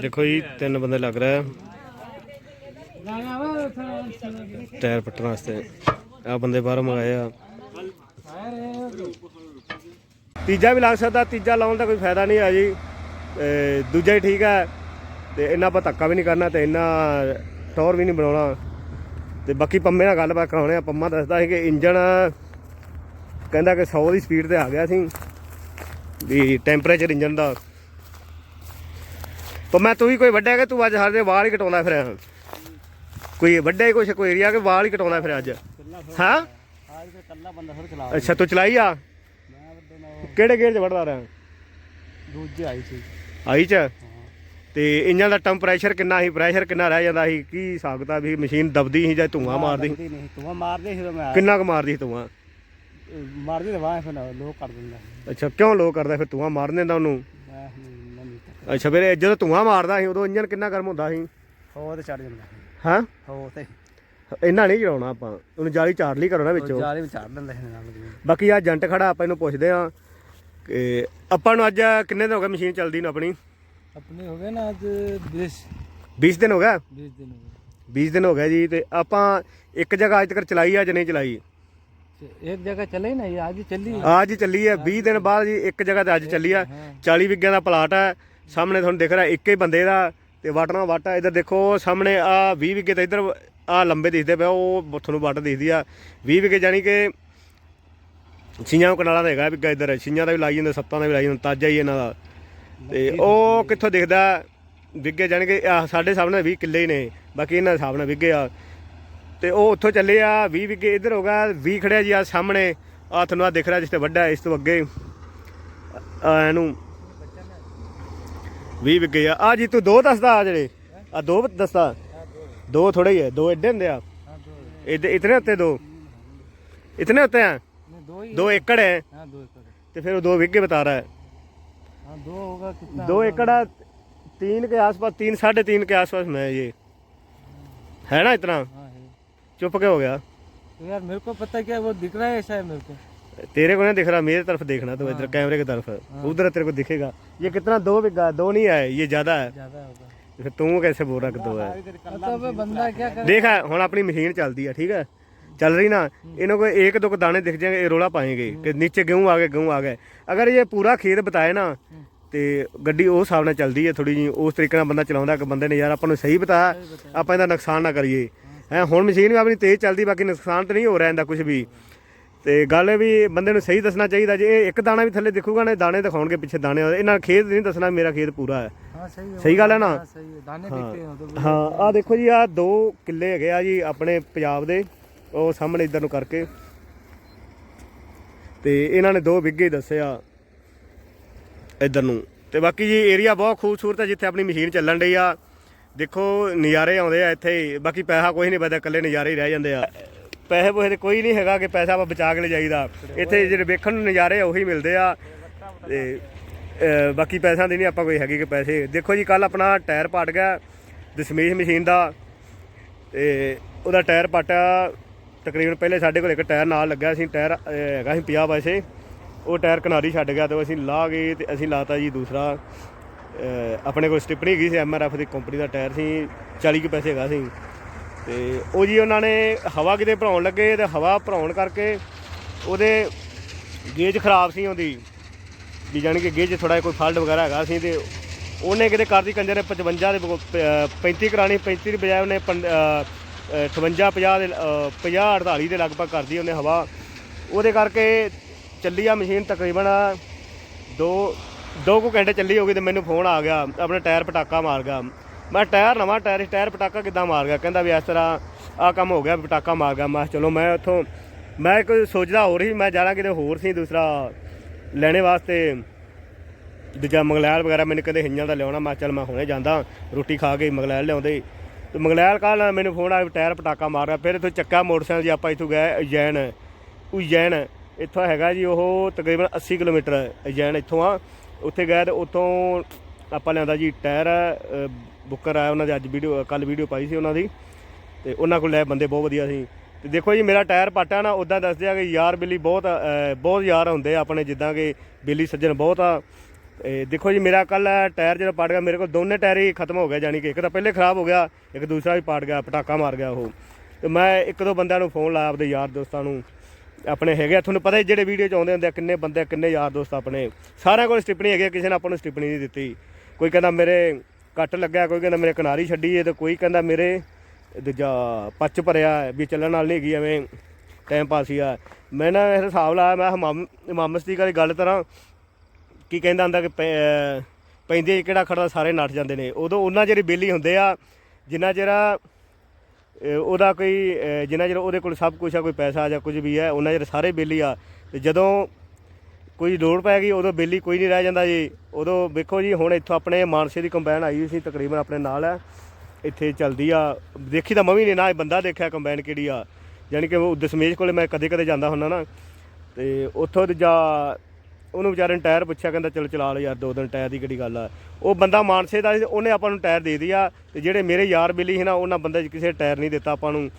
ਦੇਖੋ ਜੀ, ਤਿੰਨ ਬੰਦੇ ਲੱਗ ਰਹੇ ਆ। ਟਾਇਰ ਪੱਟਣ ਵਾਸਤੇ। ਆ ਬੰਦੇ ਬਾਹਰੋਂ ਮੰਗਾਏ ਆ। ਤੀਜਾ ਵੀ ਲੱਗ ਸਕਦਾ, ਤੀਜਾ ਲਾਉਣ ਦਾ ਕੋਈ ਫਾਇਦਾ ਨਹੀਂ ਆ ਜੀ। ਦੂਜਾ ਹੀ ਠੀਕ ਹੈ ਤੇ ਇੰਨਾ ਆਪਾਂ ਧੱਕਾ ਵੀ ਨਹੀਂ ਕਰਨਾ ਤੇ ਇੰਨਾ ਟੌਰ ਵੀ ਨਹੀਂ ਬਣਾਉਣਾ। ਤੇ ਬਾਕੀ ਪੰਮੇ ਨਾਲ ਗੱਲਬਾਤ ਕਰਾਉਣੇ ਆ। ਪੰਮਾ ਦੱਸਦਾ ਸੀ ਕਿ ਇੰਜਣ ਕਹਿੰਦਾ ਕਿ 100 ਦੀ ਸਪੀਡ ਤੇ ਆ ਗਿਆ ਸੀ। ਵੀ ਟੈਂਪਰੇਚਰ ਇੰਜਣ ਦਾ। ਪਰ ਮੈਂ ਤੂੰ ਹੀ ਕੋਈ ਵੱਡਾ ਕਿ ਤੂੰ ਅੱਜ ਹਰ ਦੇ ਵਾਲ ਹੀ ਕਟਾਉਂਦਾ ਫਿਰ। ਕੋਈ ਵੱਡਾ ਹੀ ਕੁਛ ਕੋਈ ਏਰੀਆ ਕਿ ਵਾਲ ਹੀ ਕਟਾਉਂਦਾ ਫਿਰ ਅੱਜ। ਹਾਂ? ਅੱਛਾ ਤੂੰ ਚਲਾਈ ਆ? ਕਿਹੜੇ ਗੇਅਰ 'ਚ ਵੜਦਾ ਰਿਹਾ? ਦੂਜੇ ਆਈ ਸੀ। ਆਈ 'ਚ? ਤੇ ਇੰਜਾਂ ਦਾ ਟੈਂਪਰੇਚਰ ਕਿੰਨਾ ਸੀ ਪ੍ਰੈਸ਼ਰ ਕਿੰਨਾ ਰਹਿ ਜਾਂਦਾ ਸੀ? ਕੀ ਹਿਸਾਬ ਕਿਤਾਬ ਮਸ਼ੀਨ ਦਬਦੀ ਸੀ ਜਾਂ ਧੂਆਂ ਮਾਰਦੀ ਸੀ? ਧੂਆਂ ਮਾਰਦੇ ਸੀ ਮੈਂ ਕਿੰਨਾ ਕੁ ਮਾਰਦੀ ਸੀ ਧੂਆਂ? ਮਾਰਦੀ ਤਾਂ ਵਾਹ ਫਿਰ ਲੋਕ ਕਰ ਦਿੰਦਾ। ਅੱਛਾ ਕਿਉਂ ਲੋਕ ਕਰਦਾ ਫਿਰ ਧੂਆਂ ਮਾਰਨ ਦਿੰਦਾ ਉਹਨੂੰ? ਅੱਛਾ ਫਿਰ ਇਹ ਜਦੋਂ ਧੂਆਂ ਮਾਰਦਾ ਸੀ ਉਦੋਂ ਇੰਜਨ ਕਿੰਨਾ ਗਰਮ ਹੁੰਦਾ ਸੀ हो तो चढ़ जांदा ਹਾਂ हो ते ਇੰਨਾ ਨਹੀਂ ਚਲਾਉਣਾ ਆਪਾਂ ਉਹਨੂੰ ਜਾਲੀ ਚਾੜ ਲਈ ਕਰੋ ਨਾ ਵਿੱਚੋਂ जाले में चढ़ दिंदा है नाल ਬਾਕੀ ਆ ਏਜੰਟ ਖੜਾ ਆਪਾਂ ਇਹਨੂੰ ਪੁੱਛਦੇ ਆ ਕਿ ਆਪਾਂ ਨੂੰ ਅੱਜ ਕਿੰਨੇ ਦਿਨ ਹੋ ਗਏ ਮਸ਼ੀਨ ਚੱਲਦੀ ਨੂੰ ਆਪਣੀ अपने हो गए ना आज 20 20 ਦਿਨ ਹੋ ਗਿਆ 20 दिन हो 20 ਦਿਨ ਹੋ ਗਏ ਜੀ ਤੇ ਆਪਾਂ ਇੱਕ ਜਗ੍ਹਾ ਅੱਜ ਤੱਕ ਚਲਾਈ ਆ ਜਾਂ ਨਹੀਂ ਚਲਾਈ गए एक जगह चले ना ये आज ही चली ਅੱਜ ਹੀ ਚੱਲੀ ਹੈ 20 ਦਿਨ ਬਾਅਦ ਜੀ ਇੱਕ ਜਗ੍ਹਾ ਤੇ ਅੱਜ ਚੱਲੀ ਆ 40 ਵਿਗਿਆਂ ਦਾ ਪਲਾਟ ਹੈ ਸਾਹਮਣੇ ਤੁਹਾਨੂੰ ਦਿਖ ਰਿਹਾ ਇੱਕ ਹੀ ਬੰਦੇ ਦਾ ਤੇ ਵਟਣਾ ਵਾਟਾ ਇਧਰ ਦੇਖੋ ਸਾਹਮਣੇ ਆ 20 ਵਿਗੇ ਤੇ ਇਧਰ ਆ ਲੰਬੇ ਦਿਖਦੇ ਪਿਆ ਉਹ ਤੁਹਾਨੂੰ ਵੱਟ ਦਿਖਦੀ ਆ। 20 ਵਿਗੇ ਜਾਨੀ ਕਿ ਛੀਆਂ ਕਨਾਲਾਂ ਦਾ ਹੈਗਾ ਵਿਗਾ ਇਧਰ ਛੀਆਂ ਦਾ ਵੀ ਲਾਈ ਜਾਂਦਾ ਸੱਤਾਂ ਦਾ ਵੀ ਲਾਈ ਜਾਂਦਾ ਤਾਜਾ ਹੀ ਇਹਨਾਂ ਦਾ। ਤੇ ਉਹ ਕਿੱਥੋਂ ਦਿਖਦਾ? ਵਿਗੇ ਜਾਨੀ ਕਿ ਆਹ ਸਾਡੇ ਸਾਹਮਣੇ 20 ਕਿੱਲੇ ਹੀ ਨੇ ਬਾਕੀ ਇਹਨਾਂ ਦੇ ਸਾਹਮਣੇ ਵਿਗੇ ਆ। ਤੇ ਉਹ ਉੱਥੋਂ ਚੱਲੇ ਆ 20 ਵਿਗੇ ਇੱਧਰ ਹੋ ਗਿਆ 20 ਖੜਿਆ ਜੀ ਆ ਸਾਹਮਣੇ। ਆ ਤੁਹਾਨੂੰ ਆ ਦਿਖ ਰਿਹਾ ਜਿਸ ਤੇ ਵੱਡਾ ਇਸ ਤੋਂ ਅੱਗੇ। ਇਹਨੂੰ 20 ਵਿਗੇ ਆ ਆ ਜੀ ਤੂੰ ਦੋ ਦੱਸਦਾ ਆ ਜਿਹੜੇ ਆ ਦੋ ਦੱਸਦਾ ਦੋ ਥੋੜੇ ਹੀ ਹੈ ਦੋ ਐਡੇ ਹੁੰਦੇ ਆ ਇਹਦੇ ਇਤਨੇ ਉੱਤੇ ਦੋ ਇਤਨੇ ਉੱਤੇ ਆ दो ही दो एकड़ है हां दो एकड़ ਤੇ ਫਿਰ ਉਹ ਦੋ ਵਿਗੇ बता रहा है हां दो होगा कितना दो एकड़ आ, तीन के आसपास तीन साढ़े तीन के आसपास में है ये है ना इतना हां है चुप के हो गया तो यार मेरे को पता क्या वो दिख रहा है ऐसा है मेरे को तेरे को नहीं दिख रहा मेरे तरफ देखना तो इधर कैमरे की तरफ उधर तेरे को दिखेगा ये कितना दो बिगा दो नहीं है ये ज्यादा है ज्यादा होगा फिर तू कैसे बोल रहा कि दो है तो बंदा क्या कर देख ਹੁਣ ਆਪਣੀ ਮਸ਼ੀਨ ਚੱਲਦੀ ਹੈ ਠੀਕ ਹੈ ਚੱਲ ਰਹੀ ना इन्हों को एक दो को दाने दिख जाएंगे ये रोला पाएंगे कि नीचे गेहूं आ गए गेहूं आ गए अगर ये पूरा खेत ਬਤਾਏ ਨਾ ਤੇ ਗੱਡੀ ਉਸ ਹਿਸਾਬ ਨਾਲ ਚੱਲਦੀ ਹੈ ਥੋੜੀ ਜੀ ਉਸ ਤਰੀਕੇ ਨਾਲ ਬੰਦਾ ਚਲਾਉਂਦਾ ਕਿ ਬੰਦੇ ਨੇ ਯਾਰ ਆਪਾਂ ਨੂੰ ਸਹੀ ਬਤਾਇਆ ਆਪਾਂ ਇਹਦਾ ਨੁਕਸਾਨ ਨਾ ਕਰੀਏ ਹੈ ਹੁਣ ਮਸ਼ੀਨ ਵੀ ਆਪਣੀ ਤੇਜ਼ ਚੱਲਦੀ ਬਾਕੀ ਨੁਕਸਾਨ ਤਾਂ ਨਹੀਂ ਹੋ ਰਿਹਾ ਇਹਦਾ ਕੁਝ ਵੀ ਤੇ ਗੱਲ ਇਹ ਵੀ ਬੰਦੇ ਨੂੰ ਸਹੀ ਦੱਸਣਾ ਚਾਹੀਦਾ ਜੇ ਇਹ ਇੱਕ ਦਾਣਾ ਵੀ ਥੱਲੇ ਦਿਖੂਗਾ ਨਾ ਦਾਣੇ ਦਿਖਾਉਣਗੇ ਪਿੱਛੇ ਦਾਣੇ ਇਹਨਾਂ ਖੇਤ ਨਹੀਂ ਦੱਸਣਾ ਮੇਰਾ ਖੇਤ ਪੂਰਾ ਹੈ। ਹਾਂ ਸਹੀ ਗੱਲ ਹੈ ਨਾ? ਹਾਂ ਆ ਦੇਖੋ ਜੀ ਆ ਦੋ ਕਿੱਲੇ ਹੈਗੇ ਆ ਜੀ ਆਪਣੇ ਪੰਜਾਬ ਦੇ ਉਹ ਸਾਹਮਣੇ ਇਧਰ ਨੂੰ ਕਰਕੇ। ਤੇ ਇਹਨਾਂ ਨੇ ਦੋ ਵਿੱਗੇ ਦੱਸਿਆ ਇਧਰ ਨੂੰ। ਤੇ ਬਾਕੀ ਜੀ ਏਰੀਆ ਬਹੁਤ ਖੂਬਸੂਰਤ ਹੈ ਜਿੱਥੇ ਆਪਣੀ ਮਸ਼ੀਨ ਚੱਲਣ ਰਹੀ ਆ। ਦੇਖੋ ਨਜ਼ਾਰੇ ਆਉਂਦੇ ਆ ਇੱਥੇ। ਬਾਕੀ ਪੈਸਾ ਕੋਈ ਨਹੀਂ ਬਚਦਾ ਇਕੱਲੇ ਨਜ਼ਾਰੇ ਹੀ ਰਹਿ ਜਾਂਦੇ ਆ। ਪੈਸੇ ਪੋਸੇ ਤੇ ਕੋਈ ਨਹੀਂ ਹੈਗਾ ਕਿ ਪੈਸਾ ਆਪਾਂ ਬਚਾ ਕੇ ਲੈ ਜਾਈਦਾ। ਇੱਥੇ ਜਿਹੜੇ ਵੇਖਣ ਨੂੰ ਨਜ਼ਾਰੇ ਆ, ਉਹੀ ਮਿਲਦੇ ਆ। ਤੇ ਬਾਕੀ ਪੈਸਿਆਂ ਦੀ ਨਹੀਂ ਆਪਾਂ ਕੋਈ ਹੈਗੀ ਕਿ ਪੈਸੇ। ਦੇਖੋ ਜੀ ਕੱਲ ਆਪਣਾ ਟਾਇਰ ਪਟ ਗਿਆ ਦਸ਼ਮੇਸ਼ ਮਸ਼ੀਨ ਦਾ। ਤੇ ਉਹਦਾ ਟਾਇਰ ਪਾਟਿਆ ਤਕਰੀਬਨ ਪਹਿਲੇ ਸਾਡੇ ਕੋਲ ਇੱਕ ਟਾਇਰ ਨਾਲ ਲੱਗਾ ਸੀ, ਟਾਇਰ ਹੈਗਾ ਸੀ 50 ਪੈਸੇ ਉਹ ਟਾਇਰ ਕਿਨਾਰੀ ਛੱਡ ਗਿਆ ਤੇ ਅਸੀਂ ਲਾ ਗਏ ਤੇ ਅਸੀਂ ਲਾਤਾ ਜੀ ਦੂਸਰਾ। ਆਪਣੇ ਕੋਲ ਸਟਿਪਣੀ ਹੈਗੀ ਸੀ ਐਮਆਰਐਫ ਦੀ ਕੰਪਨੀ ਦਾ ਟਾਇਰ ਸੀ 40 ਕੁ ਪੈਸੇ ਹੈਗਾ ਸੀ। ਤੇ ਉਹ ਜੀ ਉਹਨਾਂ ਨੇ ਹਵਾ ਕਿਤੇ ਭਰਾਉਣ ਲੱਗੇ ਤੇ ਹਵਾ ਭਰਾਉਣ ਕਰਕੇ ਉਹਦੇ ਗੇਜ ਖਰਾਬ ਸੀ ਉਹਦੀ ਵੀ ਜਾਣੀ ਕਿ ਗੇਜ ਥੋੜਾ ਕੋਈ ਫਾਲਟ ਵਗੈਰਾ ਹੈਗਾ ਸੀ ਤੇ ਉਹਨੇ ਕਿਤੇ ਕਰਦੀ ਕੰਜਰ ਨੇ 55 ਦੇ ਬਗੋ- ਪ- ਅਹ 35 ਕਰਾਣੀ 35 ਦੀ ਬਜਾਏ ਉਹਨੇ ਪੰ- ਅਹ, ਅਹ 58 50 ਦੇ 50 48 ਦੇ ਲਗਭਗ ਕਰਦੀ ਉਹਨੇ ਹਵਾ। ਉਹਦੇ ਕਰਕੇ ਚੱਲੀ ਆ ਮਸ਼ੀਨ ਤਕਰੀਬਨ ਦੋ ਦੋ ਕੁ ਘੰਟੇ ਚੱਲੀ ਹੋਗੀ ਤੇ ਮੈਨੂੰ ਫੋਨ ਆ ਗਿਆ ਆਪਣਾ ਟਾਇਰ ਪਟਾਕਾ ਮਾਰ ਗਿਆ। ਮੈਂ ਟਾਇਰ ਨਵਾਂ ਟਾਇਰ ਸੀ, ਟਾਇਰ ਪਟਾਕਾ ਕਿੱਦਾਂ ਮਾਰ ਗਿਆ? ਕਹਿੰਦਾ ਵੀ ਇਸ ਤਰ੍ਹਾਂ ਆ ਕੰਮ ਹੋ ਗਿਆ ਪਟਾਕਾ ਮਾਰ ਗਿਆ। ਮੈਂ ਚਲੋ ਮੈਂ ਉੱਥੋਂ ਮੈਂ ਕੋਈ ਸੋਚਦਾ ਹੋਰ ਸੀ ਮੈਂ ਜਾਣਾ ਕਿਤੇ ਹੋਰ ਸੀ ਦੂਸਰਾ ਲੈਣੇ ਵਾਸਤੇ। ਦੂਜਾ ਮੰਗਲੈਲ ਵਗੈਰਾ ਮੈਨੂੰ ਕਹਿੰਦੇ ਹਿੰਜਾਂ ਦਾ ਲਿਆਉਣਾ। ਮੈਂ ਚੱਲ ਮੈਂ ਹੁਣੇ ਜਾਂਦਾ ਰੋਟੀ ਖਾ ਕੇ ਮੰਗਲੈਲ ਲਿਆਉਂਦੇ। ਤੇ ਮੰਗਲੈਲ ਕੱਲ ਮੈਨੂੰ ਫੋਨ ਆਇਆ ਵੀ ਟਾਇਰ ਪਟਾਕਾ ਮਾਰ ਰਿਹਾ ਫਿਰ ਇੱਥੋਂ ਚੱਕਾ ਮੋਟਰਸਾਈਕਲ ਜੀ ਆਪਾਂ ਇੱਥੋਂ ਗਏ ਉਜੈਨ। ਉਜੈਨ ਇੱਥੋਂ ਹੈਗਾ ਜੀ ਉਹ ਤਕਰੀਬਨ 80 ਕਿਲੋਮੀਟਰ ਉਜੈਨ ਇੱਥੋਂ ਆ। ਉੱਥੇ ਗਏ ਤੇ ਉੱਥੋਂ ਆਪਾਂ ਲਿਆਂਦਾ ਜੀ ਟਾਇਰ ਬੁੱਕਰ ਆਇਆ ਉਹਨਾਂ ਦੇ ਅੱਜ ਵੀਡੀਓ ਕੱਲ ਵੀਡੀਓ ਪਾਈ ਸੀ ਉਹਨਾਂ ਦੀ ਤੇ ਉਹਨਾਂ ਕੋਲ ਲੈ ਬੰਦੇ ਬਹੁਤ ਵਧੀਆ ਸੀ। ਤੇ ਦੇਖੋ ਜੀ ਮੇਰਾ ਟਾਇਰ ਪਾਟਾ ਨਾ ਉਦਾਂ ਦੱਸਦੇ ਆ ਕਿ ਯਾਰ ਬਿੱਲੀ ਬਹੁਤ ਬਹੁਤ ਯਾਰ ਹੁੰਦੇ ਆ ਆਪਣੇ ਜਿੱਦਾਂ ਕਿ ਬਿੱਲੀ ਸੱਜਣ ਬਹੁਤ ਆ। ਇਹ ਦੇਖੋ ਜੀ ਮੇਰਾ ਕੱਲ ਟਾਇਰ ਜਿਹੜਾ ਪੜ ਗਿਆ ਮੇਰੇ ਕੋਲ ਦੋਨੇ ਟਾਇਰ ਹੀ ਖਤਮ ਹੋ ਗਏ ਜਾਨੀ ਕਿ ਇੱਕ ਤਾਂ ਪਹਿਲੇ ਖਰਾਬ ਹੋ ਗਿਆ ਇੱਕ ਦੂਸਰਾ ਵੀ ਪੜ ਗਿਆ ਪਟਾਕਾ ਮਾਰ ਗਿਆ ਉਹ। ਤੇ ਮੈਂ ਇੱਕ ਦੋ ਬੰਦਿਆਂ ਨੂੰ ਫੋਨ ਲਾਇਆ ਆਪਦੇ ਯਾਰ ਦੋਸਤਾਂ ਨੂੰ ਆਪਣੇ ਹੈਗੇ ਆ। ਤੁਹਾਨੂੰ ਪਤਾ ਹੀ ਜਿਹੜੇ ਵੀਡੀਓ ਚ ਆਉਂਦੇ ਹੁੰਦੇ ਆ ਕਿੰਨੇ ਬੰਦੇ ਕਿੰਨੇ ਯਾਰ ਦੋਸਤ ਆਪਣੇ। ਸਾਰਿਆਂ ਕੋਲ ਸਟਿਪਣੀ ਹੈਗੀ ਆ, ਕਿਸੇ ਨੇ ਆਪਾਂ ਨੂੰ ਸਟਿਪਣੀ ਨਹੀਂ ਦਿੱਤੀ। ਕੋਈ ਕਹਿੰਦਾ ਮੇਰੇ ਕੱਟ ਲੱਗਿਆ, ਕੋਈ ਕਹਿੰਦਾ ਮੇਰੇ ਕਿਨਾਰੀ ਛੱਡੀ ਏ ਤੇ ਕੋਈ ਕਹਿੰਦਾ ਮੇਰੇ ਦੂਜਾ ਪੱਚ ਭਰਿਆ ਵੀ ਚੱਲਣ ਨਾਲ ਨਹੀਂ ਹੈਗੀ ਐਵੇਂ ਟਾਈਮ ਪਾਸ ਹੀ ਆ। ਮੈਂ ਨਾ ਇਹ ਹਿਸਾਬ ਲਾਇਆ, ਮੈਂ ਹਮਾਮ ਇਮਾਮਸ ਦੀ ਕਦੇ ਗੱਲ ਤਰਾਂ ਕੀ ਕਹਿੰਦਾ ਹੁੰਦਾ ਕਿ ਪੈਂਦੇ ਕਿਹੜਾ ਖੜਾ ਸਾਰੇ ਨੱਠ ਜਾਂਦੇ ਨੇ। ਉਦੋਂ ਉਹਨਾਂ ਜਿਹੜੇ ਬੇਲੀ ਹੁੰਦੇ ਆ, ਜਿੰਨਾ ਚਿਰ ਉਹਦਾ ਕੋਈ ਜਿੰਨਾ ਚਿਰ ਉਹਦੇ ਕੋਲ ਸਭ ਕੁਝ ਆ, ਕੋਈ ਪੈਸਾ ਜਾਂ ਕੁਝ ਵੀ ਹੈ ਉਹਨਾਂ ਚਿਰ ਸਾਰੇ ਬੇਲੀ ਆ। ਤੇ ਜਦੋਂ ਕੋਈ ਲੋੜ ਪੈ ਗਈ ਉਦੋਂ ਬੇਲੀ ਕੋਈ ਨਹੀਂ ਰਹਿ ਜਾਂਦਾ ਜੀ। ਉਦੋਂ ਵੇਖੋ ਜੀ ਹੁਣ ਇੱਥੋਂ ਆਪਣੇ ਮਾਨਸੇ ਦੀ ਕੰਬਾਈਨ ਆਈ ਹੋਈ ਸੀ ਤਕਰੀਬਨ ਆਪਣੇ ਨਾਲ ਹੈ। ਇੱਥੇ ਚੱਲਦੀ ਆ। ਦੇਖੀ ਤਾਂ ਮੈਂ ਵੀ ਨਹੀਂ ਨਾ ਇਹ ਬੰਦਾ ਦੇਖਿਆ ਕੰਬਾਈਨ ਕਿਹੜੀ ਆ। ਯਾਨੀ ਕਿ ਉਹ ਦਸ਼ਮੇਸ਼ ਕੋਲੇ ਮੈਂ ਕਦੇ ਕਦੇ ਜਾਂਦਾ ਹੁੰਦਾ ਨਾ। ਤੇ ਉੱਥੋਂ ਤੇ ਜਾ ਉਹਨੂੰ ਵਿਚਾਰੇ ਨੂੰ ਟਾਇਰ ਪੁੱਛਿਆ ਕਹਿੰਦਾ ਚਲ ਚਲਾ ਲਓ ਯਾਰ ਦੋ ਦਿਨ ਟਾਇਰ ਦੀ ਕਿਹੜੀ ਗੱਲ ਆ। ਉਹ ਬੰਦਾ ਮਾਨਸੇ ਦਾ ਸੀ, ਉਹਨੇ ਆਪਾਂ ਨੂੰ ਟਾਇਰ ਦੇ ਦਿਆ ਤੇ ਜਿਹੜੇ ਮੇਰੇ ਯਾਰ ਬਿੱਲੀ ਸੀ ਨਾ ਉਹਨਾਂ ਬੰਦੇ 'ਚ ਕਿਸੇ ਟਾਇਰ ਨਹੀਂ ਦਿੱਤਾ ਆਪਾਂ ਨੂੰ।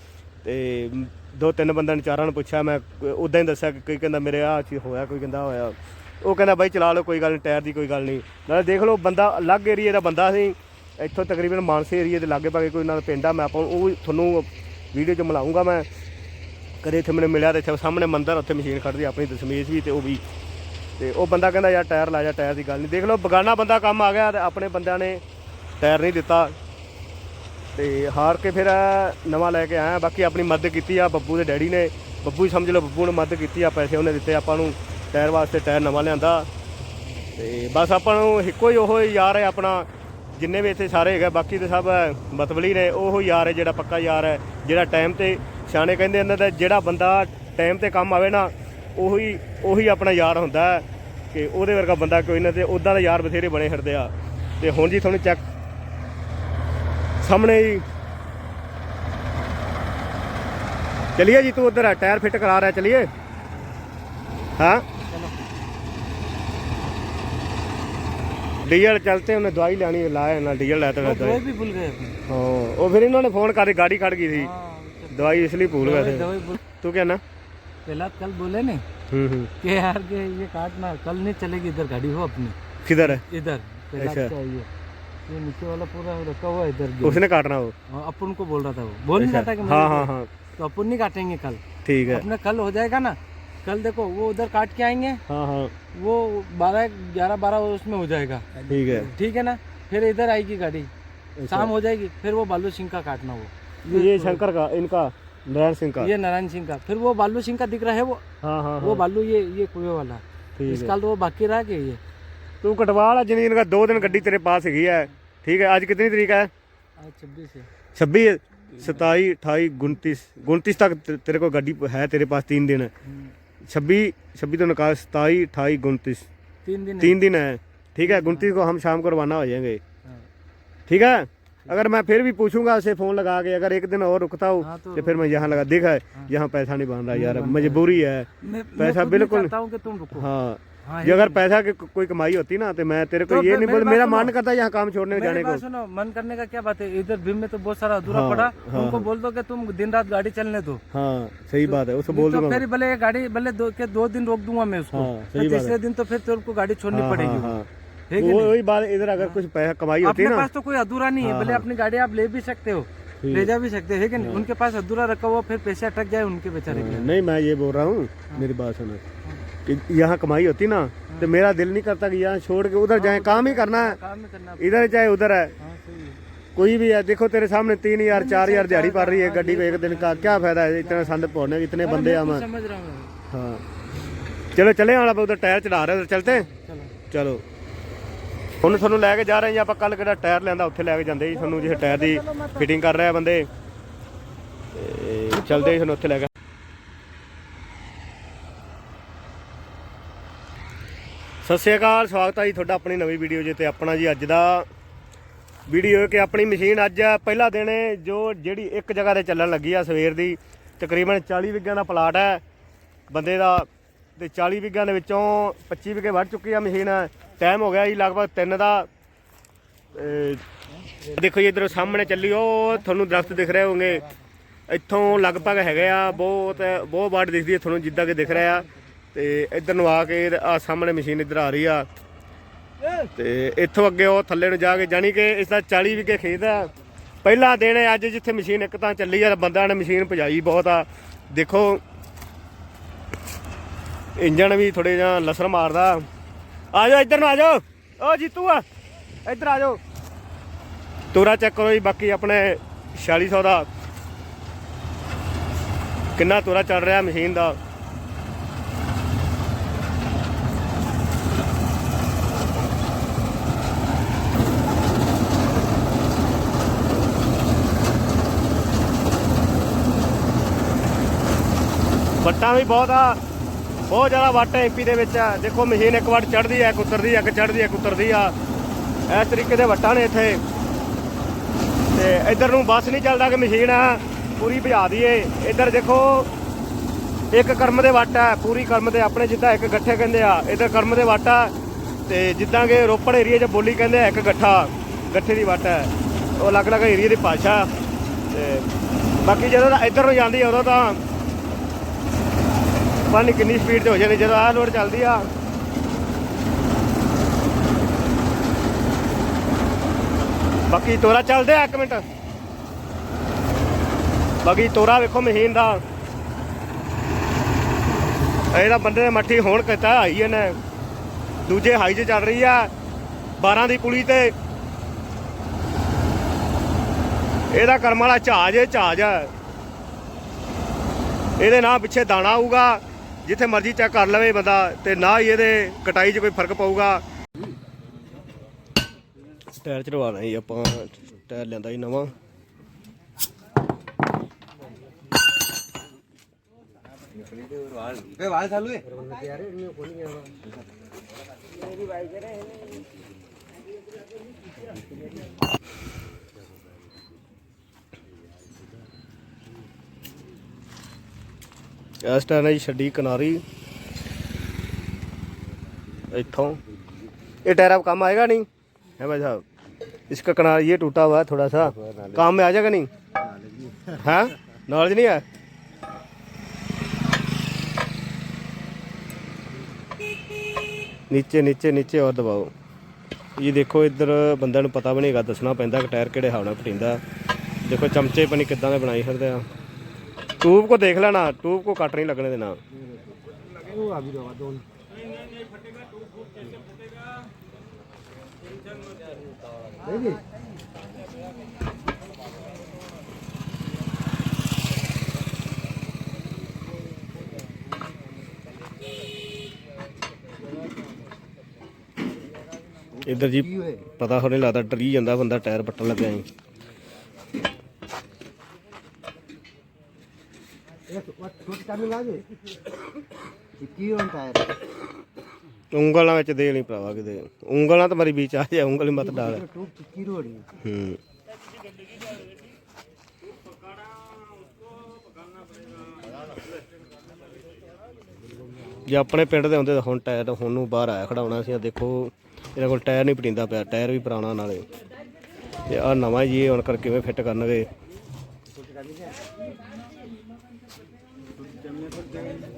ਤੇ ਦੋ ਤਿੰਨ ਬੰਦਿਆਂ ਨੂੰ ਚਾਰਾਂ ਨੂੰ ਪੁੱਛਿਆ, ਮੈਂ ਉਦਾਂ ਹੀ ਦੱਸਿਆ ਕਿ ਕੋਈ ਕਹਿੰਦਾ ਮੇਰੇ ਆਹ ਚੀਜ਼ ਹੋਇਆ, ਕੋਈ ਕਹਿੰਦਾ ਹੋਇਆ। ਉਹ ਕਹਿੰਦਾ ਬਾਈ ਚਲਾ ਲਓ, ਕੋਈ ਗੱਲ ਨਹੀਂ ਟਾਇਰ ਦੀ ਕੋਈ ਗੱਲ ਨਹੀਂ ਨਾਲੇ ਦੇਖ ਲਓ, ਬੰਦਾ ਅਲੱਗ ਏਰੀਏ ਦਾ ਬੰਦਾ ਸੀ। ਇੱਥੋਂ ਤਕਰੀਬਨ ਮਾਨਸੇ ਏਰੀਏ ਦੇ ਲਾਗੇ ਪਾਗੇ ਕੋਈ ਉਹਨਾਂ ਪਿੰਡ ਆ, ਮੈਂ ਆਪਾਂ ਉਹ ਤੁਹਾਨੂੰ ਵੀਡੀਓ 'ਚ ਮਿਲਾਉਂਗਾ ਮੈਂ। ਕਦੇ ਇੱਥੇ ਮੈਨੂੰ ਮਿਲਿਆ ਤੇ ਇੱਥੇ ਸਾਹਮਣੇ ਮੰਦਰ ਉੱਥੇ ਮਸ਼ੀਨ ਖੜਦੀ ਆਪਣੀ ਦਸ਼ਮੇਸ਼ ਵੀ ਤੇ ਉਹ ਵੀ। ਤੇ ਉਹ ਬੰਦਾ ਕਹਿੰਦਾ, ਯਾਰ, ਟਾਇਰ ਲਾ ਜਾ, ਟਾਇਰ ਦੀ ਗੱਲ ਨਹੀਂ ਦੇਖ ਲਓ, ਬਗਾਨਾ ਬੰਦਾ ਕੰਮ ਆ ਗਿਆ ਤੇ ਆਪਣੇ ਬੰਦਿਆਂ ਨੇ ਟਾਇਰ ਨਹੀਂ ਦਿੱਤਾ। ਤੇ ਹਾਰ ਕੇ ਫਿਰ ਨਵਾਂ ਲੈ ਕੇ ਆਇਆ। ਬਾਕੀ ਆਪਣੀ ਮਦਦ ਕੀਤੀ ਆ ਬੱਬੂ ਦੇ ਡੈਡੀ ਨੇ। ਬੱਬੂ ਹੀ ਸਮਝ ਲਓ, ਬੱਬੂ ਨੇ ਮਦਦ ਕੀਤੀ ਆ, ਪੈਸੇ ਉਹਨੇ ਦਿੱਤੇ ਆਪਾਂ ਨੂੰ ਟਾਇਰ ਵਾਸਤੇ, ਟਾਇਰ ਨਵਾਂ ਲਿਆਂਦਾ। ਤੇ ਬਸ ਆਪਾਂ ਨੂੰ ਇੱਕੋ ਹੀ ਉਹ ਯਾਰ ਹੈ ਆਪਣਾ। ਜਿੰਨੇ ਵੀ ਇੱਥੇ ਸਾਰੇ ਹੈਗੇ ਬਾਕੀ ਤੇ ਸਭ ਮਤਬਲੀ ਨੇ, ਉਹ ਯਾਰ ਹੈ ਜਿਹੜਾ ਪੱਕਾ ਯਾਰ ਹੈ, ਜਿਹੜਾ ਟਾਈਮ ਤੇ ਸਿਆਣੇ ਕਹਿੰਦੇ ਇਹਨਾਂ ਦਾ ਜਿਹੜਾ ਬੰਦਾ ਟਾਈਮ ਤੇ ਕੰਮ ਆਵੇ ਨਾ, ਉਹੀ ਉਹੀ ਆਪਣਾ ਯਾਰ ਹੁੰਦਾ ਕਿ ਉਹਦੇ ਵਰਗਾ ਬੰਦਾ ਕੋਈ ਨਾ ਤੇ ਉਦਾਂ ਦਾ ਯਾਰ ਬਥੇਰੇ ਬਣੇ ਫਿਰਦੇ ਆ। ਤੇ ਹੁਣ ਜੀ ਤੁਹਾਨੂੰ ਚੈੱਕ ਸਾਹਮਣੇ ਹੀ ਚਲਿਏ ਜੀ ਤੂੰ ਉਧਰ ਟਾਇਰ ਫਿੱਟ ਕਰਾ ਰਿਹਾ ਚਲਿਏ ਹਾਂ ਡੀਜ਼ਲ ਚਲਤੇ ਉਹਨੇ ਦਵਾਈ ਲੈਣੀ ਲਾਇਆ ਨਾ ਡੀਜ਼ਲ ਲੈ ਤਾ वो ਦਵਾਈ दवाई भी भूल गए अपनी ਹਾਂ ਉਹ ਫਿਰ ਇਹਨਾਂ ਨੇ ਫੋਨ ਕਰਕੇ ਗਾੜੀ ਖੜ ਗਈ ਸੀ हाँ, ਦਵਾਈ ਇਸ ਲਈ ਭੁੱਲ ਗਏ दवाई थे दवाई भूल ਤੂੰ ਕਹਿਣਾ पहला कल बोले ने ਹੂੰ ਹੂੰ कि यार के ये काटना कल नहीं चलेगी इधर गाड़ी हो अपनी किधर है इधर पहला अच्छा। ये नीचे वाला पूरा रखा हुआ है इधर उसने काटना वो हाँ, अपन को बोल रहा था वो। बोल नहीं रहा था कि हाँ हाँ हाँ। तो अपन नहीं काटेंगे कल। ठीक है। अपने कल हो जाएगा ना। कल देखो वो उधर काट के आएँगे। हाँ हाँ। वो बारह ग्यारह बारह उसमें हो जाएगा। ठीक है। ठीक है ना? फिर इधर आएगी गाड़ी। शाम हो जाएगी। फिर वो बालू सिंह का काटना वो। ये शंकर का इनका नारायण सिंह का। ये नारायण सिंह का। फिर वो बालू सिंह का दिख रहा है वो। हाँ हाँ वो हाँ बालू ये ये कुएँ वाला। इसका तो वो बाकी रहा गया ये। तू कटवा ला जिन दिन का दो दिन गड्डी तेरे पास हैगी है। ठीक है आज कितनी तारीख है? आज छब्बीस छब्बीस? सताई अठाई उनतीस। उनतीस तक तेरे को गाड़ी है तेरे पास तीन दिन। छब्बीस छब्बीस तो निकाल सताई अठाई उनतीस। तीन दिन है। तीन दिन है। ठीक है उनतीस को हम शाम को रवाना हो जाएँगे। हाँ। ठीक है? अगर मैं फिर भी पूछूँगा उसे फ़ोन लगा के अगर एक दिन और रुकता हूँ हाँ, तो- तो फिर मैं यहाँ लगा देखा है यहाँ पैसा नहीं बन रहा यार मजबूरी है। पैसा बिल्कुल- हूँ। हाँ हाँ, अगर पैसा की को- कोई कमाई होती ना तो मैं तेरे को तो ये नहीं बोल मेरा मन करता है यहाँ काम छोड़ने जाने को। सुनो मन करने का क्या बात है? इधर भीम में तो बहुत सारा अधूरा हाँ, पड़ा। हाँ, उनको हाँ। बोल दो कि तुम दिन रात गाड़ी चलने दो। हाँ सही बात है उसको बोल तो दूँगा फिर भले गाड़ी भले दो के दो दिन रोक दूँगा मैं उसको। हाँ, तीसरे दिन तो फिर तेरे को गाड़ी छोड़नी हाँ, पड़ेगी। हाँ। हाँ। है? वही बात इधर अगर कुछ पैसा कमाई होती अपने ना। पास तो कोई अधूरा नहीं है हाँ, भले हाँ। अपनी गाड़ी आप ले भी सकते हो ले जा भी सकते हैं कि नहीं? उनके पास अधूरा रखा हुआ फिर पैसे अटक जाए उनके बेचारे हाँ, नहीं मैं ये बोल रहा हूँ। मेरी बात सुनो। कि यहाँ कमाई होती ना तो मेरा दिल नहीं करता कि यहाँ छोड़ के उधर जाए काम ही करना है काम में करना इधर चाहे उधर है हाँ सही है कोई भी है देखो तेरे सामने तीन हजार चार हजार दिहाड़ी पड़ रही है गड्डी पे एक दिन का क्या फायदा है इतना संद पौने इतने बंदे हम मैं समझ रहा हूँ हाँ चलो चले वाला उधर टायर चढ़ा रहे हैं, चलते हैं चलो ਚਲੋ ਹੁਣ ਤੁਹਾਨੂੰ ਲੈ ਕੇ ਜਾ ਰਹੇ ਹਾਂ ਜੀ ਆਪਾਂ ਕੱਲ ਕਿਹੜਾ ਟਾਇਰ ਲੈਂਦਾ ਉੱਥੇ ਲੈ ਕੇ ਜਾਂਦੇ ਜੀ ਤੁਹਾਨੂੰ ਜਿਹੜੇ ਟਾਇਰ ਦੀ ਫਿਟਿੰਗ ਕਰ ਰਹੇ ਆ ਬੰਦੇ ਤੇ ਚਲਦੇ ਜੀ ਤੁਹਾਨੂੰ ਉੱਥੇ ਲੈ ਕੇ ਸਤਿ ਸ਼੍ਰੀ ਅਕਾਲ, ਸਵਾਗਤ ਹੈ ਜੀ ਤੁਹਾਡਾ ਆਪਣੀ ਨਵੀਂ ਵੀਡੀਓ 'ਚ ਤੇ ਆਪਣਾ ਜੀ ਅੱਜ ਦਾ ਵੀਡੀਓ ਕਿ ਆਪਣੀ ਮਸ਼ੀਨ ਅੱਜ ਪਹਿਲਾ ਦਿਨ ਹੈ, ਜੋ ਜਿਹੜੀ ਇੱਕ ਜਗ੍ਹਾ ਤੇ ਚੱਲਣ ਲੱਗੀ ਆ ਸਵੇਰ ਦੀ, ਤਕਰੀਬਨ 40 ਵਿਗਿਆਂ ਦਾ ਪਲਾਟ ਹੈ ਬੰਦੇ ਦਾ, ਤੇ 40 ਵਿਗਿਆਂ ਦੇ ਵਿੱਚੋਂ 25 ਵਿਗੇ ਵੱਢ ਚੁੱਕੀ ਆ ਮਸ਼ੀਨ ਟਾਈਮ ਹੋ ਗਿਆ ਜੀ ਲਗਭਗ 3 ਦਾ। ਦੇਖੋ ਜੀ ਇਧਰ ਸਾਹਮਣੇ ਚੱਲੀ ਉਹ ਤੁਹਾਨੂੰ ਦਰਖਤ ਦਿਖ ਰਹੇ ਹੋਣਗੇ। ਇੱਥੋਂ ਲਗਭਗ ਹੈਗੇ ਆ, ਬਹੁਤ ਬਹੁਤ ਵਾਟ ਦਿਖਦੀ ਹੈ, ਤੁਹਾਨੂੰ ਜਿੱਦਾਂ ਕਿ ਦਿਖ ਰਿਹਾ। ਆ ਤੇ ਇੱਧਰ ਨੂੰ ਆ ਕੇ ਆ ਸਾਹਮਣੇ ਮਸ਼ੀਨ ਇੱਧਰ ਆ ਰਹੀ ਆ। ਤੇ ਇੱਥੋਂ ਅੱਗੇ ਉਹ ਥੱਲੇ ਨੂੰ ਜਾ ਕੇ, ਜਾਣੀ ਕਿ ਇਸ ਦਾ 40 ਵਿਗੇ ਖੇਤ ਆ। ਪਹਿਲਾ ਦਿਨ ਹੈ ਅੱਜ ਜਿੱਥੇ ਮਸ਼ੀਨ ਇੱਕ ਤਾਂ ਚੱਲੀ ਆ ਬੰਦਿਆਂ ਨੇ ਮਸ਼ੀਨ ਭਜਾਈ ਬਹੁਤ ਆ। ਦੇਖੋ, ਇੰਜਣ ਵੀ ਥੋੜੇ ਜਿਹਾ ਲਸਰ ਮਾਰਦਾ। ਆ ਜਾਓ, ਇੱਧਰ ਨੂੰ ਆ ਜਾਓ। ਓ ਜੀਤੂ ਆ, ਇੱਧਰ ਆ ਜਾਓ। ਤੋਰਾ ਚੈੱਕ ਕਰੋ ਜੀ, ਬਾਕੀ ਆਪਣੇ 4600 ਦਾ। ਕਿੰਨਾ ਤੋਰਾ ਚੱਲ ਰਿਹਾ ਮਸ਼ੀਨ ਦਾ। ਵੱਟਾਂ ਵੀ ਬਹੁਤ ਆ। ਬਹੁਤ ਜ਼ਿਆਦਾ ਵੱਟ ਐਮਪੀ ਦੇ ਵਿੱਚ। ਆ ਦੇਖੋ, ਮਸ਼ੀਨ ਇੱਕ ਵਾਰ ਚੜਦੀ ਆ ਇੱਕ ਉਤਰਦੀ ਆ, ਇੱਕ ਚੜਦੀ ਆ ਇੱਕ ਉਤਰਦੀ ਆ। ਇਸ ਤਰੀਕੇ ਦੇ ਵੱਟਾਂ ਨੇ ਇੱਥੇ। ਤੇ ਇੱਧਰ ਨੂੰ ਬੱਸ ਨਹੀਂ ਚੱਲਦਾ ਕਿ ਮਸ਼ੀਨ ਆ, ਪੂਰੀ ਭਜਾ ਦਈਏ। ਇੱਧਰ ਦੇਖੋ, ਇੱਕ ਕਰਮ ਦੇ ਵੱਟ ਆ, ਪੂਰੀ ਕਰਮ ਦੇ ਆਪਣੇ ਜਿੱਦਾਂ ਇੱਕ ਗੱਠੇ ਕਹਿੰਦੇ ਆ, ਇੱਧਰ ਕਰਮ ਦੇ ਵੱਟ ਆ। ਤੇ ਜਿੱਦਾਂ ਕਿ ਰੋਪੜ ਏਰੀਆ 'ਚ ਬੋਲੀ ਕਹਿੰਦੇ ਆ, ਇੱਕ ਗੱਠਾ, ਗੱਠੇ ਦੀ ਵੱਟ ਹੈ ਉਹ ਅਲੱਗ-ਅਲੱਗ ਏਰੀਆ ਦੀ ਭਾਸ਼ਾ। ਤੇ ਬਾਕੀ ਜਦੋਂ ਇੱਧਰ ਨੂੰ ਜਾਂਦੀ ਉਦੋਂ ਤਾਂ ਪਤਾ ਨਹੀਂ ਕਿੰਨੀ ਸਪੀਡ ਤੇ ਹੋ ਜਾਂਦੀ ਜਦੋਂ ਆਹ ਰੋਡ ਚੱਲਦੀ ਆ। ਬਾਕੀ ਤੋਰਾ ਚੱਲਦੇ ਆ ਇੱਕ ਮਿੰਟ। ਬਾਕੀ ਤੋਰਾ ਵੇਖੋ ਮਹੀਨ ਦਾ। ਇਹਦਾ ਬੰਦੇ ਨੇ ਮੱਠੀ ਹੋਣ ਕੀਤਾ, ਆਈ ਇਹਨੇ। ਦੂਜੇ ਹਾਈ 'ਚ ਚੱਲ ਰਹੀ ਆ 12 ਦੀ ਕੁਲੀ ਤੇ। ਇਹਦਾ ਕਰਮ ਵਾਲਾ ਜਹਾਜ਼ ਹੈ ਜਹਾਜ਼ ਹੈ ਇਹਦੇ ਨਾਲ ਪਿੱਛੇ ਦਾਣਾ ਆਊਗਾ। ਜਿੱਥੇ ਮਰਜ਼ੀ ਚੈੱਕ ਕਰ ਲਵੇ ਬੰਦਾ ਤੇ ਨਾ ਹੀ ਇਹਦੇ ਕਟਾਈ 'ਚ ਕੋਈ ਫ਼ਰਕ ਪਊਗਾ। ਟਾਇਰ ਚੜਵਾਣਾ ਹੀ ਆਪਾਂ ਟਾਇਰ ਲੈਂਦਾ ਹੀ ਨਵਾਂ। ਇਸ ਟਾਇਰ ਨੇ ਜੀ ਛੱਡੀ ਕਿਨਾਰੀ ਇੱਥੋਂ ये टायर अब काम आएगा नहीं है भाई साहब इसका किनारा ये टूटा हुआ है थोड़ा सा काम में आ जाएगा नहीं हाँ नॉलेज नहीं है ਨੀਚੇ ਨੀਚੇ ਨੀਚੇ और ਦਬਾਓ ਇਹ ਦੇਖੋ ਇੱਧਰ ਬੰਦਿਆਂ ਨੂੰ ਪਤਾ ਵੀ ਨਹੀਂਗਾ ਦੱਸਣਾ ਪੈਂਦਾ ਕਿ ਟਾਇਰ ਕਿਹੜੇ ਹਿਸਾਬ ਨਾਲ ਪਟਿੰਦਾ ਦੇਖੋ ਚਮਚੇ ਪਣੀ ਕਿੱਦਾਂ ਦੇ ਬਣਾਈ ਫਿਰਦੇ ਆ ਟੂਬ ਕੋ ਦੇਖ ਲੈਣਾ ਟੂਬ ਕੋ ਕੱਟ ਨਹੀਂ ਲੱਗਣੇ ਦੇਣਾ ਇੱਧਰ ਜੀ ਪਤਾ ਹੋ ਨਹੀਂ ਲੱਗਦਾ ਡਰੀ ਜਾਂਦਾ ਬੰਦਾ ਟਾਇਰ ਪੱਟਣ ਉਂਗਲਾਂ ਵਿੱਚ ਦੇ ਨਹੀਂ ਭਰਾਵਾ ਕਿਤੇ। ਉਂਗਲਾਂ ਤਾਂ ਮਰੀ ਵਿੱਚ ਆ ਜਾ ਉਂਗਲ ਹੀ ਮਤ ਡਾਲ। ਹੂੰ? ਜੇ ਆਪਣੇ ਪਿੰਡ ਦੇ ਹੁੰਦੇ ਤਾਂ ਹੁਣ ਟਾਇਰ ਹੁਣ ਨੂੰ ਬਾਹਰ ਆਇਆ ਖੜਾਉਣਾ ਸੀ ਆਹ ਦੇਖੋ ਇਹਨਾਂ ਕੋਲ ਟਾਇਰ ਨਹੀਂ ਪਟਿੰਦਾ ਪਿਆ ਟਾਇਰ ਵੀ ਪੁਰਾਣਾ ਨਾਲੇ। ਤੇ ਆ ਨਵਾਂ ਜੀ ਹੁਣ ਕਰ ਕਿਵੇਂ ਫਿੱਟ ਕਰਨਗੇ? Thank you.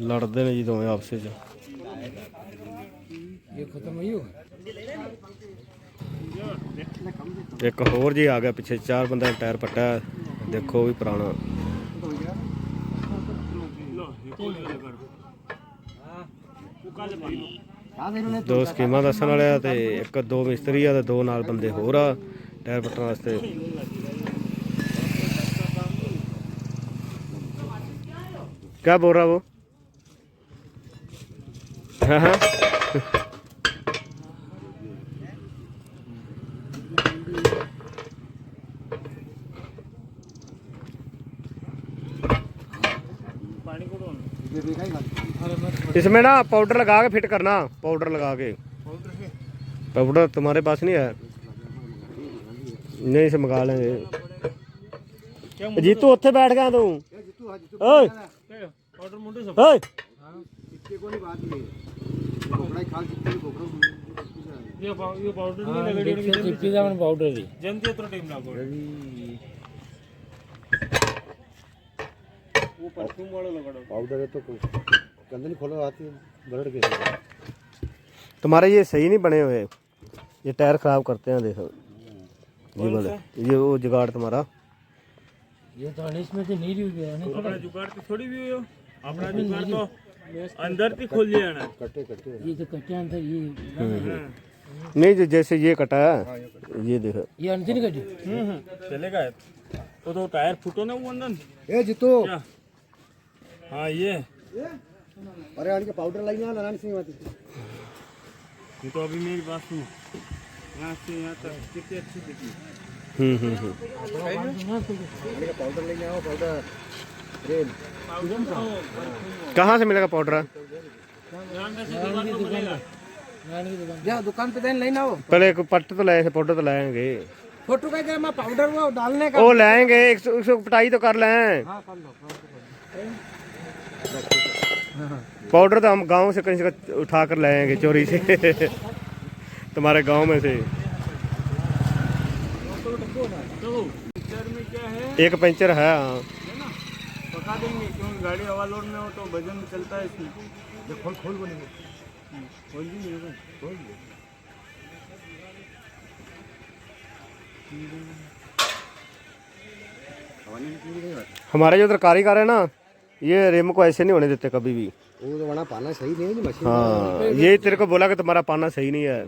ਲੜਦੇ ਨੇ ਜੀ ਦੋਵੇਂ ਆਪਸੇ ਚ ਇੱਕ ਹੋਰ ਜੀ ਆ ਗਿਆ, ਪਿੱਛੇ ਚਾਰ ਬੰਦਾ ਟਾਇਰ ਪੱਟਾ ਦੇਖੋ ਵੀ ਪੁਰਾਣਾ। ਕੱਲ ਪਾਈ ਦੋ ਸਕੀਮਾਂ ਦੱਸਣ ਵਾਲੇ ਆ ਤੇ ਇੱਕ ਦੋ ਮਿਸਤਰੀ ਆ ਤੇ ਦੋ ਨਾਲ ਬੰਦੇ ਹੋਰ ਆ ਟਾਇਰ ਪੱਟਣ ਵਾਸਤੇ क्या बोल रहा वो हाँ हाँ इसमें ना पाउडर लगा के फिट करना पाउडर लगा के पाउडर तुम्हारे पास नहीं है नहीं से मंगा लेंगे जीतू उत्थे बैठ गया तू ओए ओए ये पाउडर नहीं लगा चिप्पी का मन पाउडर दी जल्दी उतना टाइम लागो वो परफ्यूम वाला लगाओ पाउडर है तो गंद नहीं खोलो आती है ब्लड के तुम्हारे ये सही नहीं बने हुए ये टायर खराब करते हैं देखो ये बोले ये वो जुगाड़ तुम्हारा ये तो अनिश में तो नहीं रही गया नहीं अपना जुगाड़ तो थोड़ी भी हो अपना जुगाड़ तो अंदर भी खोल लिया ना कट्टे कट्टे ये तो कट्टे अंदर ये नहीं जो जैसे ये कटा है ये देखो ये अंदर नहीं कटी चलेगा तो तो टायर फूटो ना वो अंदर ए जितो क्या हाँ ये अरे आने के पाउडर लाई ना नारायण सिंह आती ये तो अभी मेरी बात सुनो। यहाँ से यहाँ तक कितनी अच्छी दिखी। हम्म हम्म हम्म। आने के पाउडर लेके आओ पाउडर रेल। कहाँ से मिलेगा पाउडर दुकान पे देन लेना हो पहले एक पट्ट तो लाए थे पाउडर तो लाएँगे। फ़ोटो का क्या मैं पाउडर वो डालने का। वो लाएँगे एक सौ, पिटाई तो कर लें। हाँ कर लो। पाउडर तो हम गाँव से कहीं से उठा कर लाएँगे चोरी से तुम्हारे गाँव में से एक पंचर है हाँ। हमारे जो उधर कारीगर है ना ये रेमो को ऐसे नहीं होने देते कभी भी। वो तो बड़ा पाना सही नहीं है मशीन। हाँ ये तेरे को बोला कि तुम्हारा पाना सही नहीं है।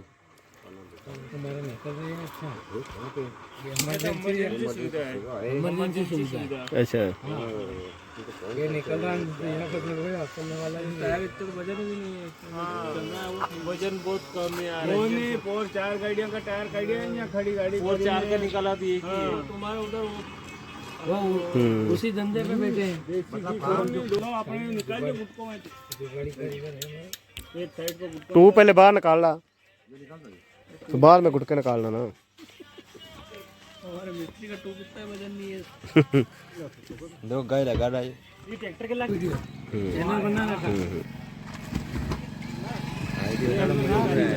अच्छा। ये निकल रहा है वज़न बहुत कम है फोर चार गाड़ियों का टायर खड़ी गाड़ी फोर चार का थी तो हाँ, उधर वो हम्म। उसी धंधे पे बैठे हैं दोनों अपने निकाल के गुटको में एक साइड को गुटको तू पहले बाहर निकाल ला तो बाद में गुटके निकालना ना हमारे मिस्त्री का टू कितना वजन नहीं है देखो गाय लगा रहा है ये ट्रैक्टर के लाग चैनल बनाना था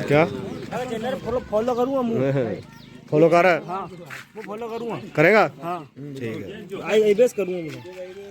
क्या चैनल फॉलो फॉलो करूंगा फॉलो कर हाँ वो फॉलो करूंगा करेगा हाँ ठीक है आई आई बेस करूंगा मैं